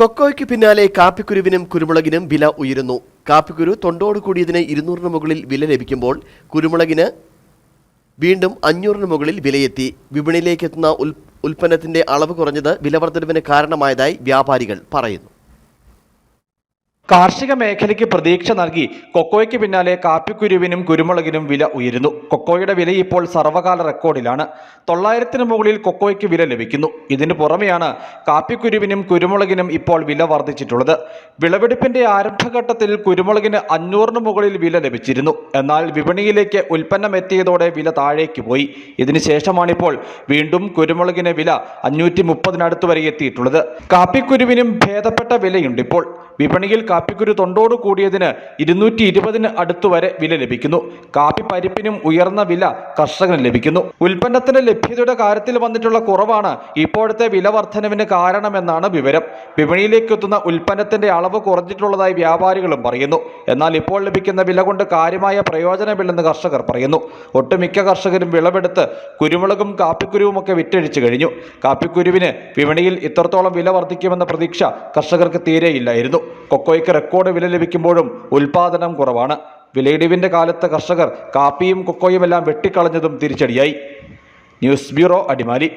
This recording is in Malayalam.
കൊക്കോയ്ക്ക് പിന്നാലെ കാപ്പിക്കുരുവിനും കുരുമുളകിനും വില ഉയരുന്നു. കാപ്പിക്കുരു തൊണ്ടോട് കൂടിയതിന് ഇരുന്നൂറിന് മുകളിൽ വില ലഭിക്കുമ്പോൾ കുരുമുളകിന് വീണ്ടും അഞ്ഞൂറിന് മുകളിൽ വിലയെത്തി. വിപണിയിലേക്ക് എത്തുന്ന ഉൽ ഉൽപ്പന്നത്തിന്റെ അളവ് കുറഞ്ഞത് വിലവർദ്ധനവിന് കാരണമായതായി വ്യാപാരികൾ പറയുന്നു. കാർഷിക മേഖലയ്ക്ക് പ്രതീക്ഷ നൽകി കൊക്കോയ്ക്ക് പിന്നാലെ കാപ്പിക്കുരുവിനും കുരുമുളകിനും വില ഉയരുന്നു. കൊക്കോയുടെ വില ഇപ്പോൾ സർവകാല റെക്കോർഡിലാണ്. തൊള്ളായിരത്തിന് മുകളിൽ കൊക്കോയ്ക്ക് വില ലഭിക്കുന്നു. ഇതിനു പുറമെയാണ് കാപ്പിക്കുരുവിനും കുരുമുളകിനും ഇപ്പോൾ വില വർദ്ധിച്ചിട്ടുള്ളത്. വിളവെടുപ്പിന്റെ ആരംഭഘട്ടത്തിൽ കുരുമുളകിന് അഞ്ഞൂറിന് മുകളിൽ വില ലഭിച്ചിരുന്നു. എന്നാൽ വിപണിയിലേക്ക് ഉൽപ്പന്നം എത്തിയതോടെ വില താഴേക്ക് പോയി. ഇതിനുശേഷമാണിപ്പോൾ വീണ്ടും കുരുമുളകിന് വില അഞ്ഞൂറ്റി മുപ്പതിനടുത്ത് വരെ എത്തിയിട്ടുള്ളത്. കാപ്പിക്കുരുവിനും ഭേദപ്പെട്ട വിലയുണ്ട് ഇപ്പോൾ. വിപണിയിൽ കാപ്പിക്കുരു തൊണ്ടോട് കൂടിയതിന് ഇരുന്നൂറ്റി ഇരുപതിന് അടുത്ത് വരെ വില ലഭിക്കുന്നു. കാപ്പി പരിപ്പിനും ഉയർന്ന വില കർഷകന് ലഭിക്കുന്നു. ഉൽപ്പന്നത്തിന്റെ ലഭ്യതയുടെ കാര്യത്തിൽ വന്നിട്ടുള്ള കുറവാണ് ഇപ്പോഴത്തെ വില വർധനവിന് കാരണമെന്നാണ് വിവരം. വിപണിയിലേക്ക് എത്തുന്ന ഉൽപ്പന്നത്തിന്റെ അളവ് കുറഞ്ഞിട്ടുള്ളതായി വ്യാപാരികളും പറയുന്നു. എന്നാൽ ഇപ്പോൾ ലഭിക്കുന്ന വില കൊണ്ട് കാര്യമായ പ്രയോജനമില്ലെന്ന് കർഷകർ പറയുന്നു. ഒട്ടുമിക്ക കർഷകരും വിളവെടുത്ത് കുരുമുളകും കാപ്പിക്കുരുവുമൊക്കെ വിറ്റഴിച്ചു കഴിഞ്ഞു. കാപ്പിക്കുരുവിന് വിപണിയിൽ ഇത്രത്തോളം വില വർദ്ധിക്കുമെന്ന പ്രതീക്ഷ കർഷകർക്ക് തീരെയില്ലായിരുന്നു. കൊക്കോയ്ക്ക് റെക്കോർഡ് വില ലഭിക്കുമ്പോഴും ഉൽപാദനം കുറവാണ്. വിലയിടിവിന്റെ കാലത്ത് കർഷകർ കാപ്പിയും കൊക്കോയും എല്ലാം വെട്ടിക്കളഞ്ഞതും തിരിച്ചടിയായി. News bureau Adimali.